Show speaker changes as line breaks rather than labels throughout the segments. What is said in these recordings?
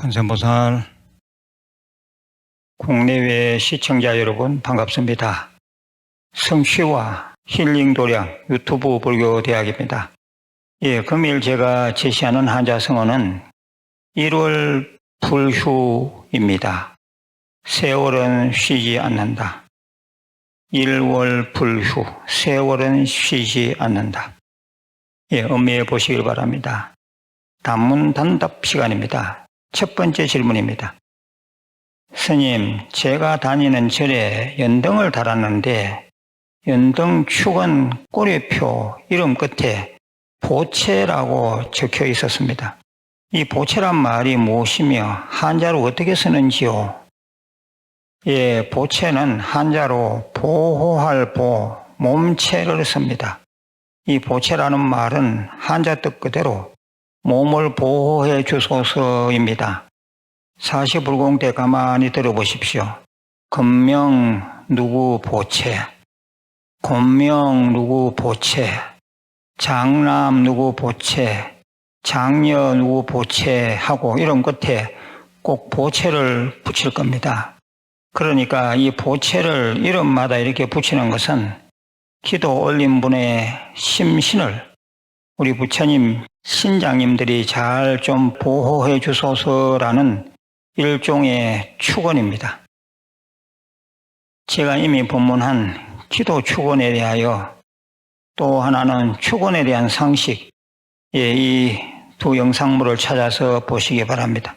관세음보살 국내외 시청자 여러분 반갑습니다. 성취와 힐링 도량 유튜브 불교 대학입니다. 예, 금일 제가 제시하는 한자 성어는 1월 불휴입니다. 세월은 쉬지 않는다. 1월 불휴, 세월은 쉬지 않는다. 예, 음미해 보시길 바랍니다. 단문 단답 시간입니다. 첫 번째 질문입니다. 스님, 제가 다니는 절에 연등을 달았는데 연등 축은 꼬리표 이름 끝에 보채라고 적혀 있었습니다. 이 보채란 말이 무엇이며 한자로 어떻게 쓰는지요? 예, 보채는 한자로 보호할 보, 몸체를 씁니다. 이 보채라는 말은 한자 뜻 그대로 몸을 보호해 주소서입니다. 사시불공 때 가만히 들어보십시오. 금명 누구 보채, 곤명 누구 보채, 장남 누구 보채, 장녀 누구 보채 하고 이런 끝에 꼭 보채를 붙일 겁니다. 그러니까 이 보채를 이름마다 이렇게 붙이는 것은 기도 올린 분의 심신을 우리 부처님 신장님들이 잘 좀 보호해 주소서라는 일종의 축원입니다. 제가 이미 본문한 기도 축원에 대하여 또 하나는 축원에 대한 상식, 예, 이 두 영상물을 찾아서 보시기 바랍니다.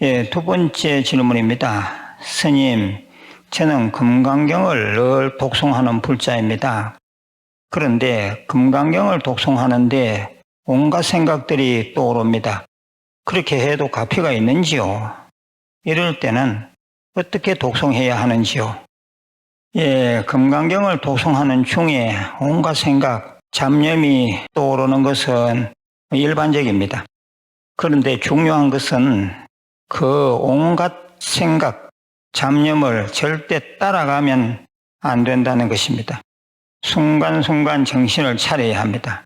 예, 두 번째 질문입니다. 스님, 저는 금강경을 늘 독송하는 불자입니다. 그런데 금강경을 독송하는데 온갖 생각들이 떠오릅니다. 그렇게 해도 가피가 있는지요? 이럴 때는 어떻게 독송해야 하는지요? 예, 금강경을 독송하는 중에 온갖 생각, 잡념이 떠오르는 것은 일반적입니다. 그런데 중요한 것은 그 온갖 생각, 잡념을 절대 따라가면 안 된다는 것입니다. 순간순간 정신을 차려야 합니다.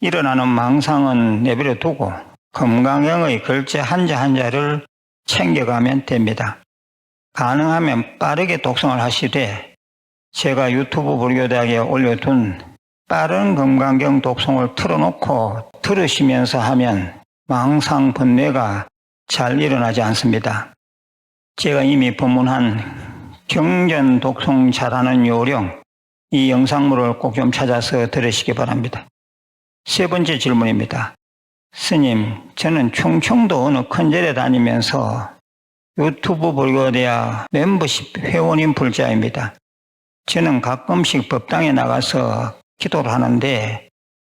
일어나는 망상은 내버려 두고 금강경의 글자 한자 한자를 챙겨가면 됩니다. 가능하면 빠르게 독성을 하시되 제가 유튜브 불교대학에 올려둔 빠른 금강경 독성을 틀어놓고 들으시면서 하면 망상 번뇌가 잘 일어나지 않습니다. 제가 이미 법문한 경전 독송 잘하는 요령 이 영상물을 꼭 좀 찾아서 들으시기 바랍니다. 세 번째 질문입니다. 스님, 저는 충청도 어느 큰 절에 다니면서 유튜브 불교대학 멤버십 회원인 불자입니다. 저는 가끔씩 법당에 나가서 기도를 하는데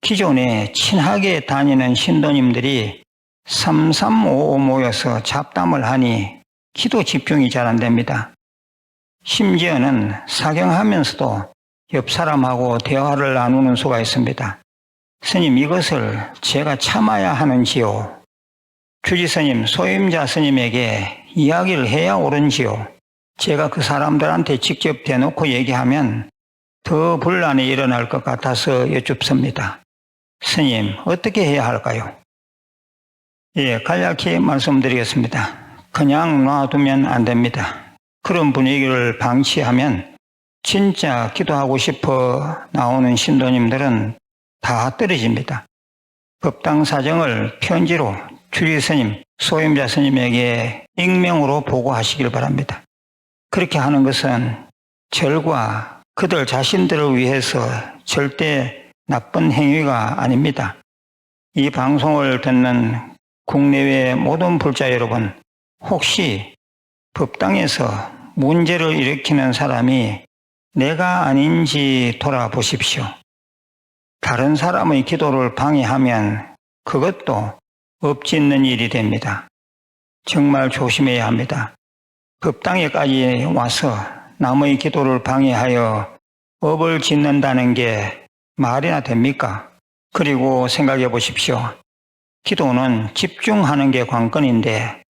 기존에 친하게 다니는 신도님들이 3355 모여서 잡담을 하니 기도 집중이 잘 안 됩니다. 심지어는 사경하면서도 옆 사람하고 대화를 나누는 수가 있습니다. 스님 이것을 제가 참아야 하는지요? 주지 스님, 소임자 스님에게 이야기를 해야 옳은지요? 제가 그 사람들한테 직접 대놓고 얘기하면 더 분란이 일어날 것 같아서 여쭙습니다. 스님, 어떻게 해야 할까요? 예, 간략히 말씀드리겠습니다. 그냥 놔두면 안 됩니다. 그런 분위기를 방치하면 진짜 기도하고 싶어 나오는 신도님들은 다 떨어집니다. 법당 사정을 편지로 주리 스님, 소임자 스님에게 익명으로 보고하시길 바랍니다. 그렇게 하는 것은 절과 그들 자신들을 위해서 절대 나쁜 행위가 아닙니다. 이 방송을 듣는 국내외 모든 불자 여러분, 혹시 법당에서 문제를 일으키는 사람이 내가 아닌지 돌아보십시오. 다른 사람의 기도를 방해하면 그것도 업짓는 일이 됩니다. 정말 조심해야 합니다. 법당에까지 와서 남의 기도를 방해하여 업을 짓는다는 게 말이나 됩니까? 그리고 생각해 보십시오. 기도는 집중하는 게 관건인데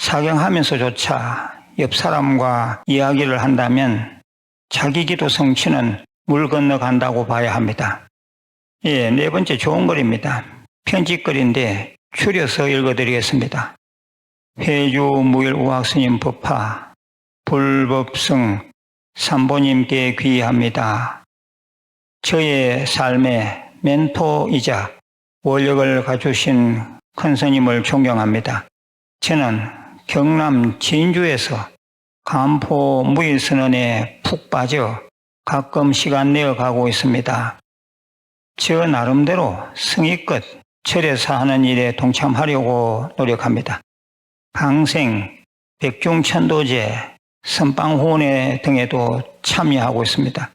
사경하면서조차 옆 사람과 이야기를 한다면 자기 기도 성취는 물 건너간다고 봐야 합니다. 예, 네 번째 좋은 글입니다. 편집글인데 추려서 읽어드리겠습니다. 회주 무일 우학 스님 법화 불법성 삼보님께 귀의합니다. 저의 삶의 멘토이자 원력을 갖추신 큰 스님을 존경합니다. 저는 경남 진주에서 간포 무일선언에 푹 빠져 가끔 시간 내어 가고 있습니다. 저 나름대로 성의껏 절에서 하는 일에 동참하려고 노력합니다. 강생, 백중천도제, 선방호원회 등에도 참여하고 있습니다.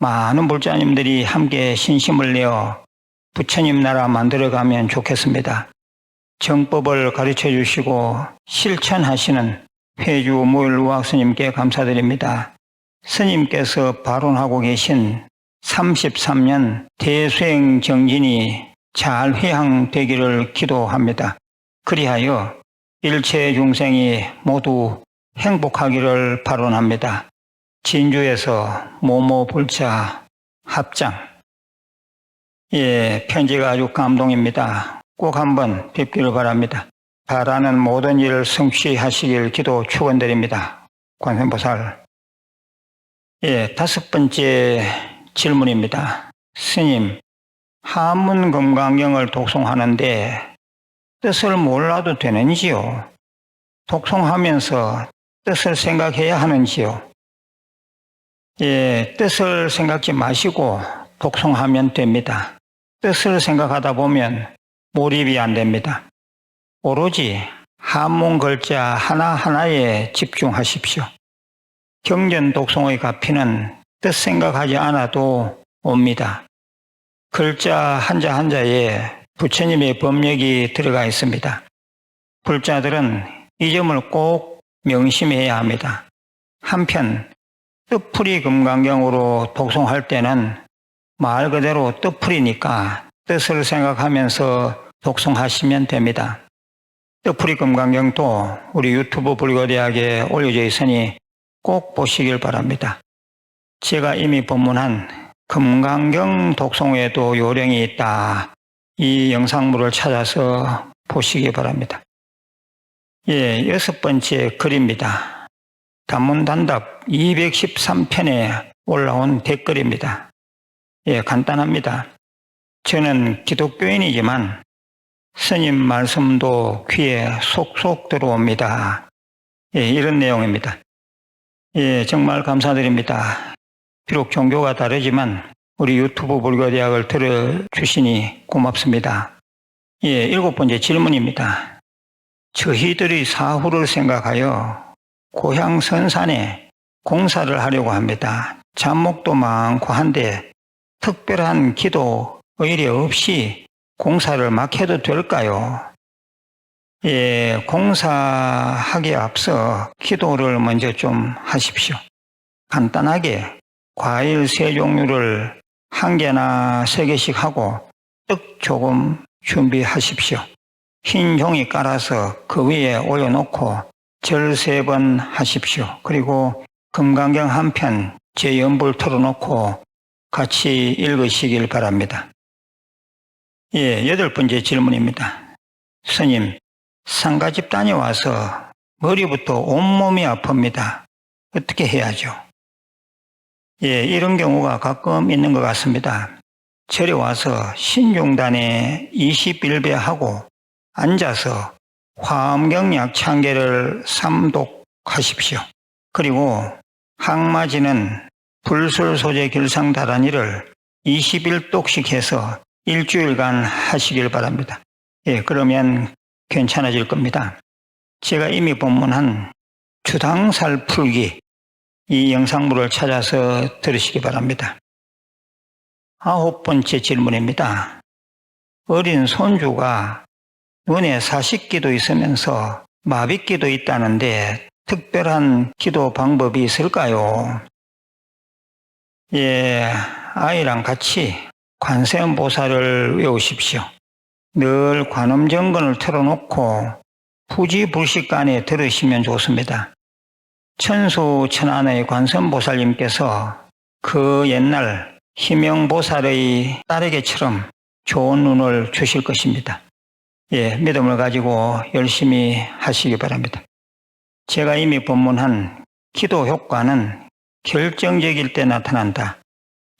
많은 불자님들이 함께 신심을 내어 부처님 나라 만들어가면 좋겠습니다. 정법을 가르쳐 주시고 실천하시는 회주 무일우학 스님께 감사드립니다. 스님께서 발언하고 계신 33년 대수행 정진이 잘 회항되기를 기도합니다. 그리하여 일체 중생이 모두 행복하기를 발언합니다. 진주에서 모모 불자 합장. 예, 편지가 아주 감동입니다. 꼭 한번 뵙기를 바랍니다. 바라는 모든 일을 성취하시길 기도 축원드립니다. 관세음보살. 예, 다섯 번째 질문입니다. 스님, 한문 금강경을 독송하는데 뜻을 몰라도 되는지요? 독송하면서 뜻을 생각해야 하는지요? 예, 뜻을 생각지 마시고 독송하면 됩니다. 뜻을 생각하다 보면 몰입이 안 됩니다. 오로지 한문 글자 하나하나에 집중하십시오. 경전 독송의 가피는 뜻 생각하지 않아도 옵니다. 글자 한자 한자에 부처님의 법력이 들어가 있습니다. 불자들은 이 점을 꼭 명심해야 합니다. 한편 뜻풀이 금강경으로 독송할 때는 말 그대로 뜻풀이니까 뜻을 생각하면서 독송하시면 됩니다. 뜻풀이 금강경도 우리 유튜브 불교대학에 올려져 있으니 꼭 보시길 바랍니다. 제가 이미 법문한 금강경 독송에도 요령이 있다. 이 영상물을 찾아서 보시기 바랍니다. 예, 여섯 번째 글입니다. 단문단답 213편에 올라온 댓글입니다. 예, 간단합니다. 저는 기독교인이지만 스님 말씀도 귀에 속속 들어옵니다. 예, 이런 내용입니다. 예, 정말 감사드립니다. 비록 종교가 다르지만 우리 유튜브 불교대학을 들어주시니 고맙습니다. 예, 일곱 번째 질문입니다. 저희들이 사후를 생각하여 고향 선산에 공사를 하려고 합니다. 잡목도 많고 한데 특별한 기도 의뢰 없이 공사를 막 해도 될까요? 예, 공사하기에 앞서 기도를 먼저 좀 하십시오. 간단하게 과일 세 종류를 한 개나 세 개씩 하고 떡 조금 준비하십시오. 흰 종이 깔아서 그 위에 올려놓고 절 세 번 하십시오. 그리고 금강경 한 편 제 연불 틀어놓고 같이 읽으시길 바랍니다. 예, 여덟 번째 질문입니다. 스님, 상가집 다녀와서 머리부터 온몸이 아픕니다. 어떻게 해야죠? 예, 이런 경우가 가끔 있는 것 같습니다. 절에 와서 신중단에 21배 하고 앉아서 화엄경약 chan개를 삼독하십시오. 그리고 항마지는 불술 소재 결상 다란이를 21독씩 해서 일주일간 하시길 바랍니다. 예, 그러면 괜찮아질 겁니다. 제가 이미 본문한 주당살 풀기 이 영상물을 찾아서 들으시기 바랍니다. 아홉 번째 질문입니다. 어린 손주가 눈에 사식기도 있으면서 마비기도 있다는데 특별한 기도 방법이 있을까요? 예, 아이랑 같이 관세음 보살을 외우십시오. 늘 관음정건을 틀어놓고 부지불식간에 들으시면 좋습니다. 천수 천안의 관세음보살님께서 그 옛날 희명보살의 딸에게처럼 좋은 눈을 주실 것입니다. 예, 믿음을 가지고 열심히 하시기 바랍니다. 제가 이미 본문한 기도 효과는 결정적일 때 나타난다.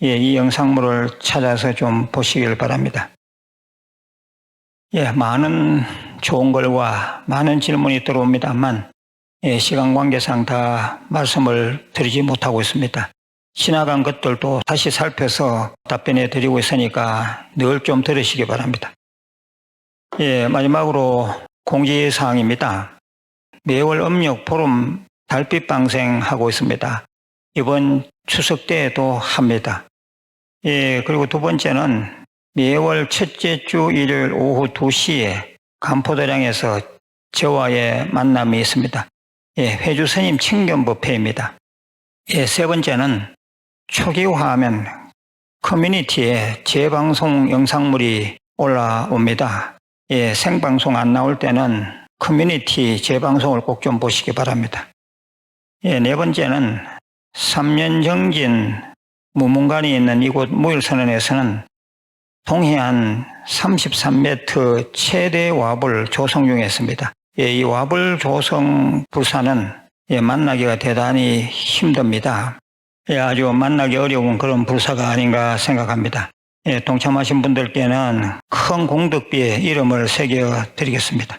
예, 이 영상물을 찾아서 좀 보시길 바랍니다. 예, 많은 좋은 글과 많은 질문이 들어옵니다만, 예, 시간 관계상 다 말씀을 드리지 못하고 있습니다. 지나간 것들도 다시 살펴서 답변해 드리고 있으니까 늘 좀 들으시기 바랍니다. 예, 마지막으로 공지사항입니다. 매월 음력 보름 달빛 방생하고 있습니다. 이번 추석 때에도 합니다. 예, 그리고 두 번째는 매월 첫째 주 일요일 오후 2시에 간포도량에서 저와의 만남이 있습니다. 예, 회주 스님 친견 법회입니다. 예, 세 번째는 초기화하면 커뮤니티에 재방송 영상물이 올라옵니다. 예, 생방송 안 나올 때는 커뮤니티 재방송을 꼭 좀 보시기 바랍니다. 예, 네 번째는 3년 정진 무문관이 있는 이곳 무일선언에서는 동해안 33m 최대 와불 조성 중에 있습니다. 예, 이 와불 조성 불사는 예, 만나기가 대단히 힘듭니다. 예, 아주 만나기 어려운 그런 불사가 아닌가 생각합니다. 예, 동참하신 분들께는 큰 공덕비에 이름을 새겨 드리겠습니다.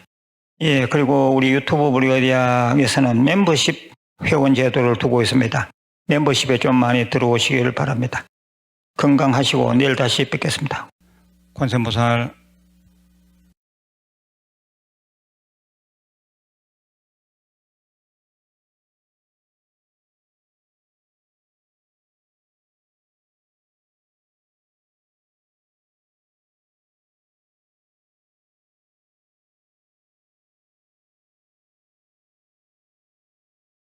예, 그리고 우리 유튜브 브리거디아에서는 멤버십 회원 제도를 두고 있습니다. 멤버십에 좀 많이 들어오시길 바랍니다. 건강하시고 내일 다시 뵙겠습니다. 관세음보살